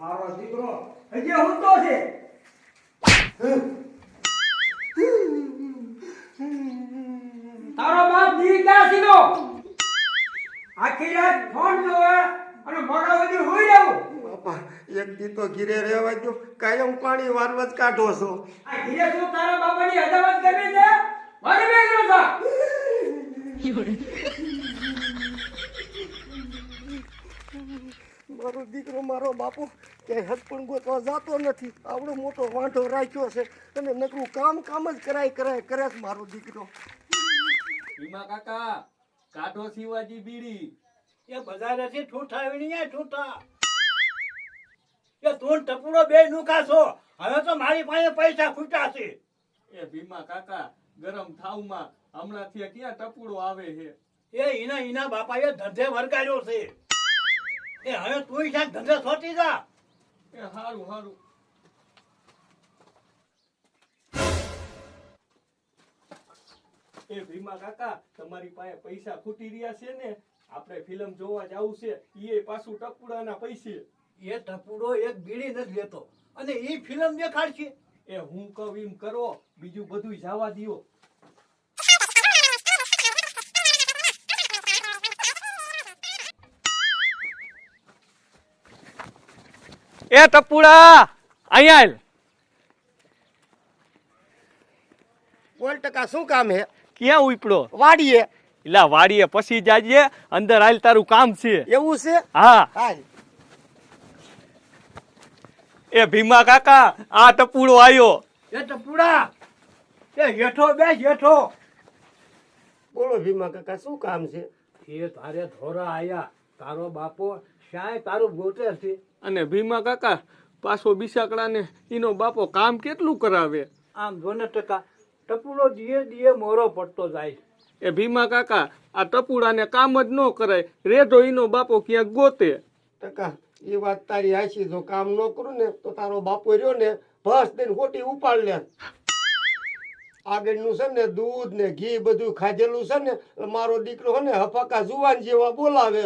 મારો દીકરો હજી હુંતો છે. તારો બાપ દીકરા સીધો આખી રાત ફોન જોવે અને મોડા સુધી હોઈ જવું બાપા એક દી તો ઘીરે રહેવા જો કાયમ પાણી વારવા જ કાઢો છો. આ ઘીરે શું તારા બાપાની અદાવત કરવી છે? મારી બેગરો થા મારો દીકરો મારો બાપુ ક્યાંય હદ પણ ગોતવા જતો નથી. આવડો મોટો વાંઢો રાખ્યો છે અને નકરું કામ કામ જ કરાય કરાય કરે છે મારો દીકરો. ભીમા કાકા કાઢો શિવાજી બીડી. એ બજારેથી ઠૂઠા વીણી ઠૂઠા. એ તું ટપુડો બે નુકાશો હવે તો મારી પાસે પૈસા ખૂટ્યા છે. એ ભીમા કાકા ગરમ થાવમાં હમણાંથી ક્યાં ટપુડો આવે છે? એ ઈના ઈના બાપાએ ધંધે વરગાડ્યો છે. એ હવે તું સાહેબ ધંધો સોટી જા એ હારું હારું. એ ભીમા કાકા તમારી પાસે પૈસા ખૂટી રહ્યા છે ને? આપણે ફિલ્મ જોવા જવું છે એ પાછું ટપુડાના પૈસે. એ ટપુડો એક બીડી નથી લેતો. અને એ ફિલ્મ દેખાડશે. એ હું કહું એમ કરો બીજું બધું જવા દ્યો. એ ટપુડા અહીંયા બોલ ટકા શું કામ હે? ક્યાં ઉપડો? વાડીએ. એટલે વાડીએ પછી જાજે અંદર હાલ તારું કામ છે. એવું છે? હા. હાલ. એ ભીમા કાકા આ ટપુડો આવ્યો એ ટપુડા એ હેઠો બે હેઠો. બોલો ભીમા કાકા શું કામ છે? એ તારે ધોરા આયા. તારો બાપો શાય તારું ગોતે છે. અને ભીમા કાકા પાછો બિસાકડાને એનો બાપો કામ કેટલું કરાવે? આમ જોને ટકા ટપુડો દીએ દીએ મોરો પડતો જાય. એ ભીમા કાકા આ ટપુડાને કામ જ ન કરાય રેજો એનો બાપો ક્યાંક ગોતે. ટકા એ વાત તારી હાચી જો કામ ન કરું ને તો તારો બાપો રહ્યો ને ભસ દઈને ખોટી ઉપાડ લે. આગળનું છે ને દૂધ ને ઘી બધું ખાધેલું છે ને મારો દીકરો છે ને હફાકા જુવાન જેવા બોલાવે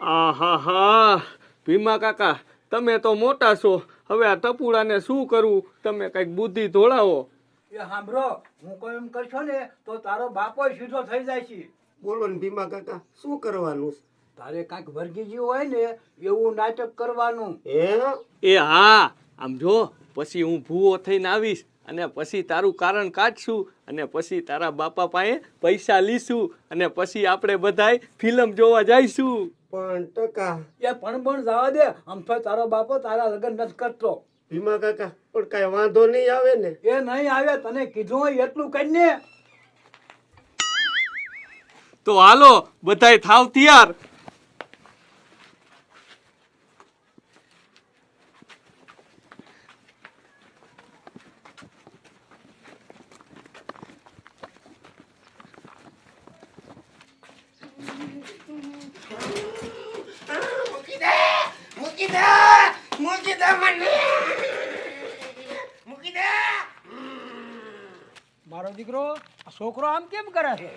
આહા હા. ભીમા કાકા તમે તો મોટા છો. હવે આ ટપુડાને શું કરવું તમે કંઈક બુદ્ધિ ધોળાવો. એ સાંભળો હું કોઈ એમ કરશો ને તો તારો બાપો સીધો થઈ જાય છે. બોલો ને ભીમા કાકા શું કરવાનું છે? તારે કાંઈક વર્ગીજી હોય ને એવું નાટક કરવાનું. હે? એ હા આમ જો પછી હું ભૂવો થઈને આવીશ અને પછી તારું કારણ કાઢશું અને પછી તારા બાપા પાસે પૈસા લીશું અને પછી આપણે બધાય ફિલ્મ જોવા જઈશું. પણ ટકા. એ પણ પણ જવા દે. આમ તો તારો બાપો તારા લગ્ન નથી કરતો. ભીમા કાકા પણ કઈ વાંધો નહીં આવે ને. એ નહીં આવે તને કીધું હોય એટલું કરીને તો હાલો બધાય થાવ તૈયાર મૂકી દે મૂકી દે મૂકી દે મને મૂકી દે મારો દીકરો આ છોકરો આમ કેમ કરે છે?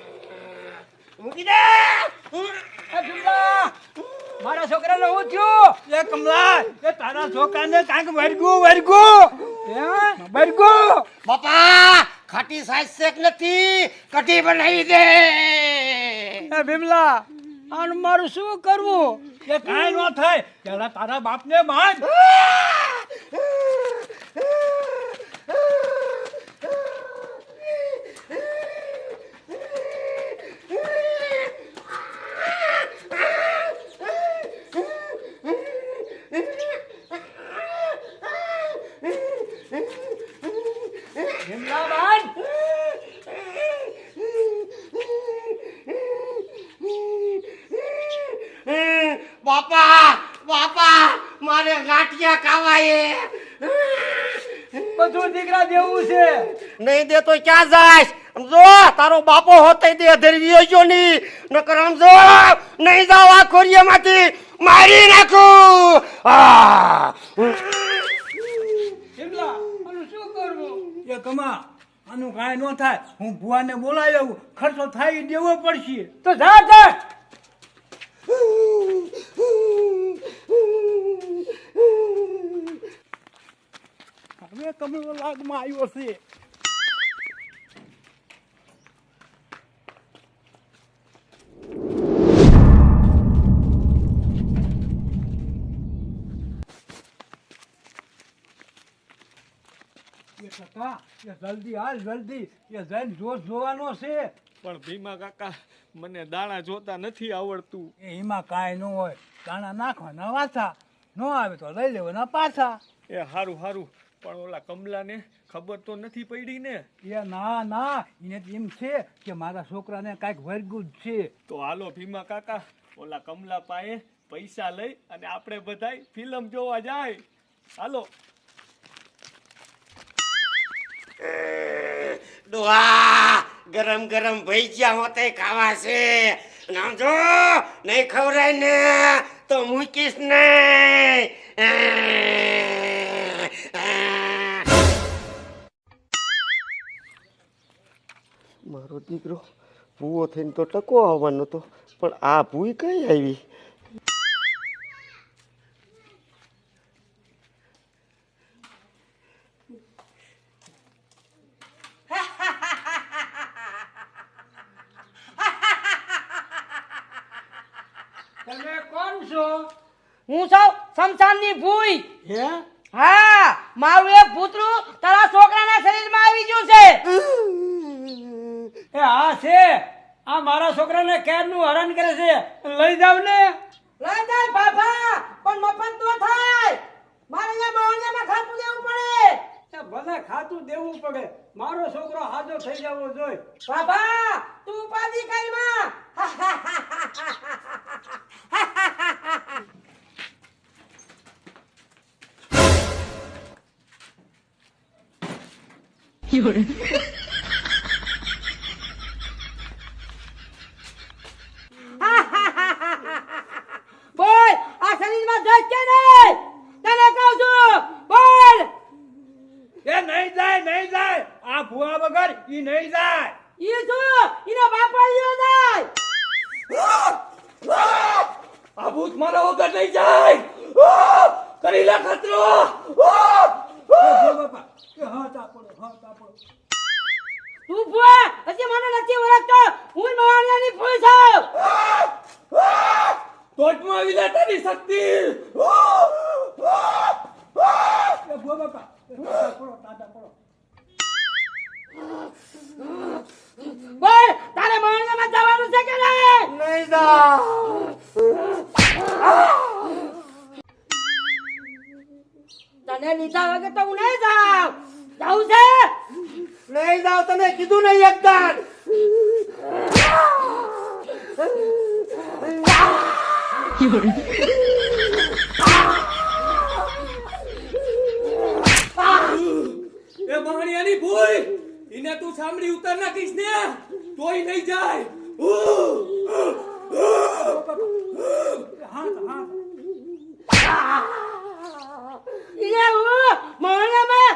મૂકી દે! એ મારા છોકરાને હું થયું? એ કમલા એ તારા છોકરાને કાંઈક વર્ગું વર્ગું હે? બરગું બાપા ખાટી સાઈઝ શેક નથી કઢી બનાવી દે. એ ભીમલા આનું મારું શું કરવું? એ કાંઈ ન થાય. પેલા તારા બાપને માન બાપા બાપા મારે ગાંઠિયા ખાવાય. બધું દીકરા દેવું છે. નહીં દે તો ક્યાં જાય? સમજો તારો બાપો હોતે દે ધરવી ગયો ની. નકર સમજો નહીં જાવ આ ખોરિયામાંથી. મારી નાખું. આ ભીમલા આનું શું કરવું? એ કમા આનું કાંઈ ન થાય. હું ભુવાને બોલાવી આવું. ખર્ચો થાય દેવો પડશે. તો જા જા. બે કમળો લાગમાં આવ્યો છે. કાકા એ જલ્દી હાલ જલ્દી. એ જઈને જોશ જોવાનો છે. પણ ભીમા કાકા મને દાણા જોતા નથી આવડતું. એ એમાં કાંઈ ન હોય. દાણા નાખવાના વાછા ન આવે તો લઈ લેવાના પાછા. એ હારું હારું. પણ ઓલા કમલાને ખબર તો નથી પડી ને. એ ના ના. એને એમ છે કે મારા છોકરાને કાંઈક વર્ગ્યું છે. તો હાલો ભીમા કાકા ઓલા કમલા પાસે પૈસા લઈ અને આપણે બધાય ફિલ્મ જોવા જાય. હાલો. ડોહા ગરમ ગરમ ભજીયા હોતે ખાવા છે. આમ નહીં ખવડાય ને. તો મૂકીશ ને. મારો દીકરો, ભૂવો થઈને તો ટકો આવવાનો હતો પણ આ ભૂઈ કઈ આવી તમે કોણ છો? હું સૌ શમશાનની ભૂઈ. હે? હા મારું એક ભૂતરું તારા છોકરાના શરીરમાં આવી ગયું છે. એ હા છે. આ મારા છોકરાને કેરનું હરણ કરે છે. લઈ જાવ ને. લઈ જાય બાપા પણ મફત તો થાય. મારે અહીંયા મોહલ્લામાં ખાતું દેવું પડે. ભલે ખાતું દેવું પડે. મારો છોકરો હાજો થઈ જવો જોઈએ. બાપા તું ઉપાધિ કઈ નહીં. જાય કરી લે ખતરો. બાપા તું ભૂવા હજી મને નથી ઓળખતો. હું મહાણિયાની ભૂલ છું. આવી લે શક્તિ. ભૂવા બાપા પડો તાતા પડો. બોલ તારે મહાણિયામાં જવાનું છે કે નહીં? નહીં જા. તને લીધા વગર તો હું નહીં જાઉં. જાઉં છે? નહીં જાવ તને કીધું નહીં એકદાન એ મહાણિયાની ભૂલ ઇને તું સાંભળી ઉતાર નાખીશ ને? તોય નહીં જાય. હા હા. ઈને હું મહાણિયામાં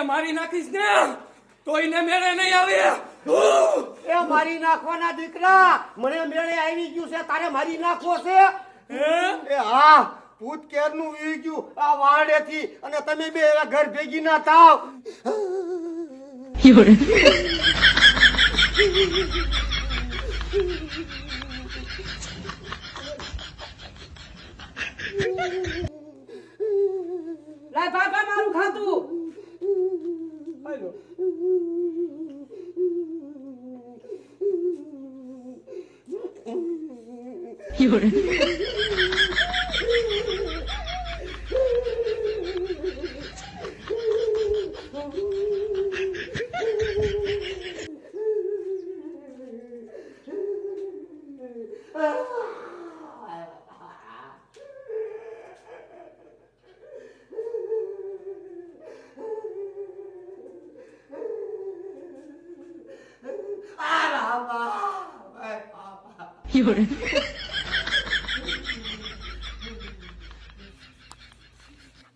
તું મારી નાખીશ ને? તો એને મેળે નહીં આવે. એ મારી નાખવાના દીકરા મને મેળે આવી ગયું છે તારે મારી નાખવો છે? હે? એ હા ભૂત કેરનું વી ગયું આ વારડેથી અને તમે બે એવા ઘર ભેગી ના થાવ.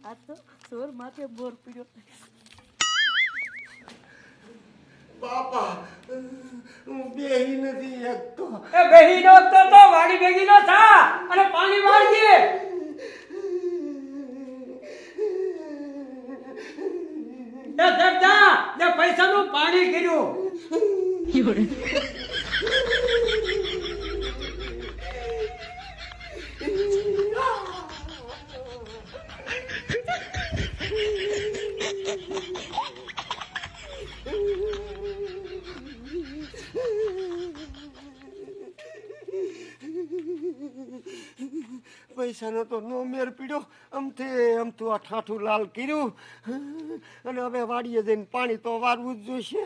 આ તો ચોર માથે બોર પીડ્યો. બાપા હું બેહી નથી શકતો. એ બેહી નો તો તો વાડી ભેગી નો થા અને પાણી વાળજે. એ દરદા ને પૈસાનું પાણી કર્યું પૈસાનો તો નો મેર પીડ્યો. આમથે આમ તો આ ઠાઠું લાલ કર્યું. અને હવે વાડીએ જઈને પાણી તો વારવું જ જોઈશે.